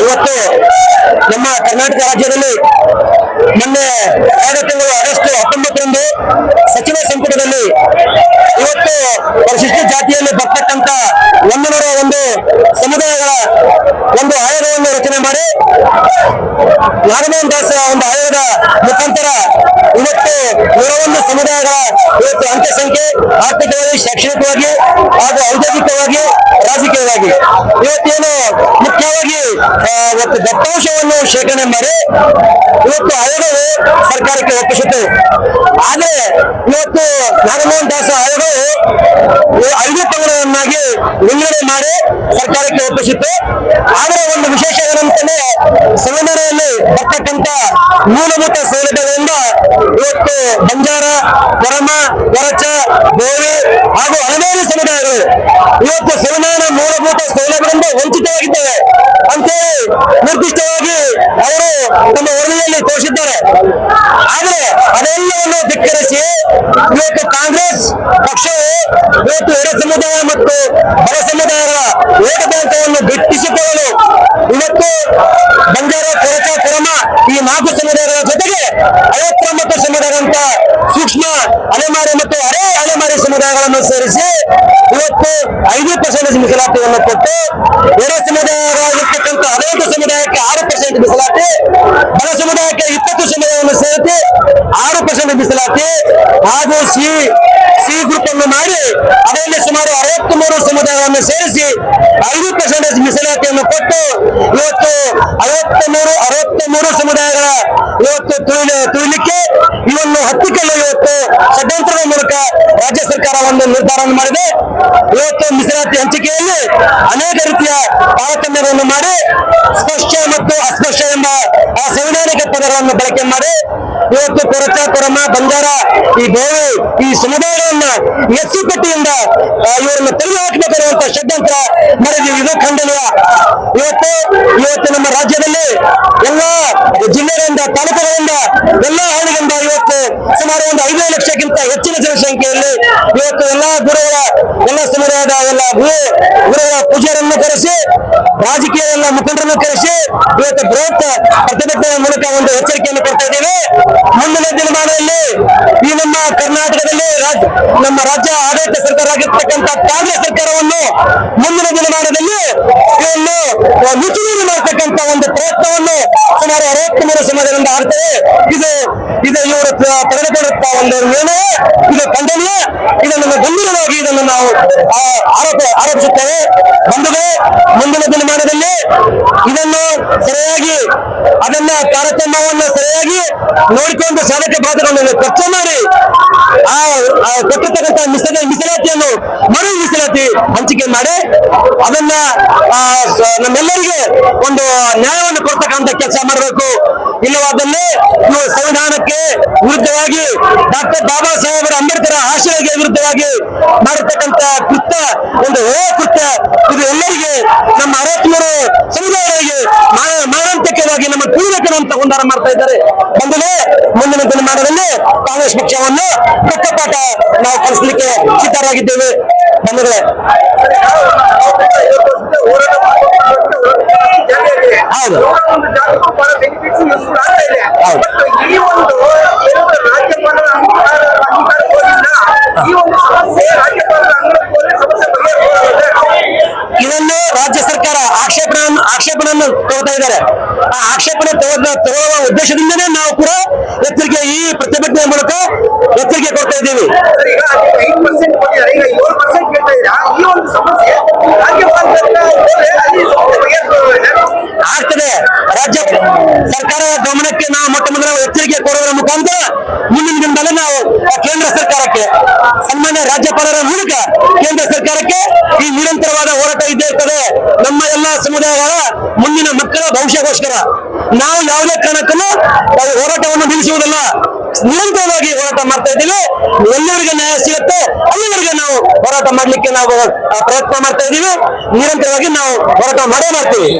ಇವತ್ತು ನಮ್ಮ ಕರ್ನಾಟಕ ರಾಜ್ಯದಲ್ಲಿ ಮೊನ್ನೆ ಕಳೆದ ತಿಂಗಳು ಆಗಸ್ಟ್ ಹತ್ತೊಂಬತ್ತರಂದು ಸಚಿವ ಸಂಪುಟದಲ್ಲಿ ಇವತ್ತು ಪರಿಶಿಷ್ಟ ಜಾತಿಯಲ್ಲಿ ಬರ್ತಕ್ಕಂತ ಒಂದೂರ ಒಂದು ಸಮುದಾಯಗಳ ರಚನೆ ಮಾಡಿ ನಾಗಮೋಹನ್ ದಾಸ್ ಒಂದು ಆಯೋಗದ ಮುಖಾಂತರ ಇವತ್ತು ನೂರ ಒಂದು ಸಮುದಾಯಗಳ ಇವತ್ತು ಅಂತ್ಯಸಂಖ್ಯೆ ಆರ್ಥಿಕವಾಗಿ, ಶೈಕ್ಷಣಿಕವಾಗಿ ಹಾಗೂ ಔದ್ಯೋಗಿಕವಾಗಿ ರಾಜಕೀಯವಾಗಿ. ಇವತ್ತೇನು ಮುಖ್ಯವಾಗಿ ಇವತ್ತು ದತ್ತಾಂಶವನ್ನು ಶೇಖರಣೆ ಮಾಡಿ ಇವತ್ತು ಆಯೋಗವೇ ಸರ್ಕಾರಕ್ಕೆ ಒಪ್ಪಿಸಿತು ಆದರೆ ಇವತ್ತು ನಾಗಮೋಹನ್ ದಾಸ್ ಆಯೋಗವು ಐದು ತಿಂಗಳನ್ನಾಗಿ ಮಾಡಿ ಸರ್ಕಾರಕ್ಕೆ ಒಪ್ಪಿಸಿತ್ತು. ಆದರೆ ಒಂದು ವಿಶೇಷ ಏನಂತಂದ್ರೆ ಸಂವಿಧಾನದಲ್ಲಿ ಬರ್ತಕ್ಕಂತ ಮೂಲಭೂತ ಸೌಲಭ್ಯಗಳಿಂದ ಇವತ್ತು ಬಂಜಾರ ಕೊರಮ ಕೊರಚ ಬೇರೆ ಹಾಗೂ ಹಲವಾರು ಸಮುದಾಯಗಳು ಇವತ್ತು ಸಂವಿಧಾನ ಮೂಲಭೂತ ಸೌಲಭ್ಯಗಳಿಂದ ವಂಚಿತವಾಗಿದ್ದಾರೆ ಅಂತೇಳಿ ನಿರ್ದಿಷ್ಟವಾಗಿ ಅವರು ತಮ್ಮ ವರದಿಯಲ್ಲಿ ತೋರಿಸಿದ್ದಾರೆ. ಆದರೆ ಅದೆಲ್ಲವನ್ನು ಧಿಕ್ಕರಿಸಿ ಇವತ್ತು ಕಾಂಗ್ರೆಸ್ ಪಕ್ಷವೇ, ಇವತ್ತು ಎಡ ಸಮುದಾಯ ಮತ್ತು ಬಡ ಸಮುದಾಯಗಳ ಏಕತಾಂತವನ್ನು ಬಿಟ್ಟಿಸಿಕೊಳ್ಳಲು ಇವತ್ತು ಬಂಜಾರ ಕೊರಚ ಕೊರಮ ಈ ನಾಲ್ಕು ಸಮುದಾಯಗಳ ಜೊತೆಗೆ ಅಯಪ್ರಮುಖ ಸಮುದಾಯದಂತ ಸೂಕ್ಷ್ಮ ಅಲೆಮಾರಿ ಮತ್ತು ಅರೆ ಅಲೆಮಾರಿ ಸಮುದಾಯಗಳನ್ನು ಸೇರಿಸಿ ಇವತ್ತು ಐದು ಪರ್ಸೆಂಟ್ ಮೀಸಲಾತಿಯನ್ನು ಕೊಟ್ಟು ಎಡ ಸಮುದಾಯಗಳಾಗಿರ್ತಕ್ಕಂಥ ಹದಿನೆಂಟು ಸಮುದಾಯಕ್ಕೆ ಆರು ಪರ್ಸೆಂಟ್ ಮೀಸಲಾತಿ, ಬಡ ಸಮುದಾಯಕ್ಕೆ ಇಪ್ಪತ್ತು ಸಮುದಾಯ ಮೀಸಲಾತಿ ಹಾಗೂ ಸಿ ಸಿ ಗ್ರೂಪ್ ಮಾಡಿ ಅದರಲ್ಲಿ ಸುಮಾರು ಅರವತ್ತ್ ಮೂರು ಸಮುದಾಯವನ್ನು ಸೇರಿಸಿ ಐದು ಪರ್ಸೆಂಟೇಜ್ ಮೀಸಲಾತಿಯನ್ನು ಕೊಟ್ಟು ಇವತ್ತು ಐವತ್ತ ಮೂರು ಅರವತ್ತ ಮೂರು ಸಮುದಾಯಗಳ ಇವತ್ತು ತುಳಿ ತುಳಿಲಿಕ್ಕೆ ಇವನ್ನು ಹತ್ತಿಕ್ಕಲು ಇವತ್ತು ಷಡ್ಯಂತ್ರದ ಮೂಲಕ ರಾಜ್ಯ ಸರ್ಕಾರ ಒಂದು ನಿರ್ಧಾರವನ್ನು ಮಾಡಿದೆ. ಇವತ್ತು ಮೀಸಲಾತಿ ಹಂಚಿಕೆಯಲ್ಲಿ ಅನೇಕ ರೀತಿಯ ತಾರತಮ್ಯಗಳನ್ನು ಮಾಡಿ ಸ್ಪಷ್ಟ ಮತ್ತು ಅಸ್ಪಷ್ಟ ಎಂಬ ಆ ಪದಗಳನ್ನು ಬಳಕೆ ಮಾಡಿ ಇವತ್ತು ಕೊರಚ, ಕೊರಮ ಬಂಜಾರ ಈ ಬೇರೆ ಈ ಸಮುದಾಯಗಳನ್ನ ಎಸ್ಸಿ ಇವರನ್ನು ತೆಗೆದು ಹಾಕಬೇಕನ್ನುವಂತ ಷಡ್ಯಂತ್ರ ಮಾಡಿದ್ದೀವಿ ಇದು ಇವತ್ತು ಇವತ್ತು ನಮ್ಮ ರಾಜ್ಯದಲ್ಲಿ ಎಲ್ಲಾ ಜಿಲ್ಲೆಗಳಿಂದ, ತಾಲೂಕುಗಳಿಂದ, ಎಲ್ಲಾ ಸುಮಾರು ಒಂದು ಐದು ಲಕ್ಷಕ್ಕಿಂತ ಹೆಚ್ಚಿನ ಜನಸಂಖ್ಯೆಯಲ್ಲಿ ಇವತ್ತು ಎಲ್ಲ ಗುರುಗಳ, ಎಲ್ಲ ಸಮುದಾಯದ ಎಲ್ಲ ಗುರು, ಗುರುಗಳ ಪೂಜೆಯನ್ನು ಕರೆಸಿ ರಾಜಕೀಯ ಎಲ್ಲ ಮುಖಂಡರನ್ನು ಕರೆಸಿ ಇವತ್ತು ಬೃಹತ್ ಪ್ರತಿಭಟನೆಯ ಮೂಲಕ ಒಂದು ಎಚ್ಚರಿಕೆಯನ್ನು ಕೊಡ್ತಾ ಇದ್ದೇವೆ. ಮುಂದಿನ ದಿನಮಾನದಲ್ಲಿ ಈ ನಮ್ಮ ಕರ್ನಾಟಕದಲ್ಲಿ ನಮ್ಮ ರಾಜ್ಯ ಆಡಳಿತ ಸರ್ಕಾರ ಆಗಿರ್ತಕ್ಕಂಥ ಕಾಂಗ್ರೆಸ್ ಸರ್ಕಾರವನ್ನು ಮುಂದಿನ ದಿನಮಾನದಲ್ಲಿ ಇದನ್ನು ಮುಚ್ಚುಗೇಡು ಮಾಡ್ತಕ್ಕಂಥ ಒಂದು ಪ್ರಯತ್ನವನ್ನು ಸುಮಾರು ಅರವತ್ತ್ ಮೂರು ಸಮಾಜದಿಂದ ಆಗ್ತದೆ ಇದು ಇದು ಇವರು ತೆಗೆದುಕೊಳ್ಳುತ್ತ ಒಂದು ನಿರ್ಣಯ ಇದು ಖಂಡನೀಯ ಇದನ್ನು ಗಂಭೀರವಾಗಿ ಇದನ್ನು ನಾವು ಆರೋಪಿಸುತ್ತೇವೆ. ಬಂಧುಗಳೇ ಮುಂದಿನ ದಿನಮಾನದಲ್ಲಿ ಇದನ್ನು ಸರಿಯಾಗಿ ಅದನ್ನ ತಾರತಮ್ಯವನ್ನು ಸರಿಯಾಗಿ ನೋಡಿಕೊಂಡು ಸಾಧಕ ಬಾಧಗಳನ್ನು ಖರ್ಚು ಮಾಡಿ, ಆ ಕೊಟ್ಟಿರ್ತಕ್ಕಂಥ ಮೀಸಲ, ಮೀಸಲಾತಿಯನ್ನು ಮರು ಮೀಸಲಾತಿ ಹಂಚಿಕೆ ಮಾಡಿ, ಅದನ್ನ ನಮ್ಮೆಲ್ಲರಿಗೆ ಒಂದು ನ್ಯಾಯವನ್ನು ಕೊಡ್ತಕ್ಕಂಥ ಕೆಲಸ ಮಾಡಬೇಕು. ಇಲ್ಲವಾದಲ್ಲಿ ಸಂವಿಧಾನಕ್ಕೆ ವಿರುದ್ಧವಾಗಿ ಡಾಕ್ಟರ್ ಬಾಬಾ ಸಾಹೇಬರ ಅಂಬೇಡ್ಕರ್ ಆಶಯಕ್ಕೆ ವಿರುದ್ಧವಾಗಿ ಮಾಡಿರ್ತಕ್ಕಂಥ ಕೃತ್ಯ, ಒಂದು ಕೃತ್ಯ. ಇದು ಎಲ್ಲರಿಗೆ ನಮ್ಮ ಅರವತ್ಮೂರು ಸಮುದಾಯಗಳಿಗೆ ಮಾನ- ಮಾರಣಾಂತಿಕವಾಗಿ ನಮ್ಮ ತುಳಿಬೇಕನ್ನಂತ ಉಂಡಾರ ಮಾಡ್ತಾ ಇದ್ದಾರೆ. ಬಂಧುಗಳೇ, ಮುಂದಿನ ದಿನಮಾನದಲ್ಲಿ ಕಾಂಗ್ರೆಸ್ ಪಕ್ಷವನ್ನು ಕಟ್ಟಪಾಠ ನಾವು ಕಲಿಸಲಿಕ್ಕೆ ಸಿದ್ಧರಾಗಿದ್ದೇವೆ. ಬಂಧುಗಳೇ. ಹೌದು. ರಾಜ್ಯ ಸರ್ಕಾರ ಆಕ್ಷೇಪಣೆಯನ್ನು ಆಕ್ಷೇಪಣೆಯನ್ನು ತಗೋತಾ ಇದ್ದಾರೆ. ಆ ಆಕ್ಷೇಪಣೆ ತಗೋ ತಗೊಳ್ಳುವ ಉದ್ದೇಶದಿಂದನೇ ನಾವು ಕೂಡ ಎಚ್ಚರಿಕೆ ಈ ಪ್ರತಿಭಟನೆ ಮೂಲಕ ಎಚ್ಚರಿಕೆ ಕೊಡ್ತಾ ಇದ್ದೀವಿ ಸರ್, ಈಗ ಐದು ಪರ್ಸೆಂಟ್ ಕೊಟ್ಟಿದ್ದಾರೆ ಈಗ ಏಳು ಪರ್ಸೆಂಟ್ ಕೇಳ್ತಾ ಇದ್ದೀರಾ ಈ ಒಂದು ಸಮಸ್ಯೆ ರಾಜ್ಯಪಾಲರ ಹೋದ್ರೆ ಅಲ್ಲಿ ಸಮಸ್ಯೆ ಬಗೆಹರಿಯುತ್ತದೆ ಆಗ್ತದೆ ರಾಜ್ಯ ಸರ್ಕಾರದ ಗಮನಕ್ಕೆ ನಾವು ಮೊಟ್ಟ ಮೊದಲ ಎಚ್ಚರಿಕೆ ಕೊಡುವುದರ ಮುಖಾಂತರ ಮುಂದಿನ ದಿನದಲ್ಲಿ ನಾವು ಆ ಕೇಂದ್ರ ಸರ್ಕಾರಕ್ಕೆ ಸನ್ಮಾನ್ಯ ರಾಜ್ಯಪಾಲರ ಮೂಲಕ ಕೇಂದ್ರ ಸರ್ಕಾರಕ್ಕೆ ಈ ನಿರಂತರವಾದ ಹೋರಾಟ ಇದ್ದೇ ಇರ್ತದೆ. ನಮ್ಮ ಎಲ್ಲಾ ಸಮುದಾಯಗಳ ಮುಂದಿನ ಮಕ್ಕಳ ಭವಿಷ್ಯಗೋಸ್ಕರ ನಾವು ಯಾವುದೇ ಕಾರಣಕ್ಕೂ ಹೋರಾಟವನ್ನು ನಿಲ್ಲಿಸುವುದಿಲ್ಲ. ನಿರಂತರವಾಗಿ ಹೋರಾಟ ಮಾಡ್ತಾ ಇದ್ದೀವಿ. ಎಲ್ಲರಿಗೆ ನ್ಯಾಯ ಸಿಗುತ್ತೆ ಅಲ್ಲಿವರೆಗೆ ನಾವು ಹೋರಾಟ ಮಾಡ್ಲಿಕ್ಕೆ ನಾವು ಪ್ರಯತ್ನ ಮಾಡ್ತಾ ಇದ್ದೀವಿ. ನಿರಂತರವಾಗಿ ನಾವು ಹೋರಾಟ ಮಾಡೇ ಮಾಡ್ತೀವಿ.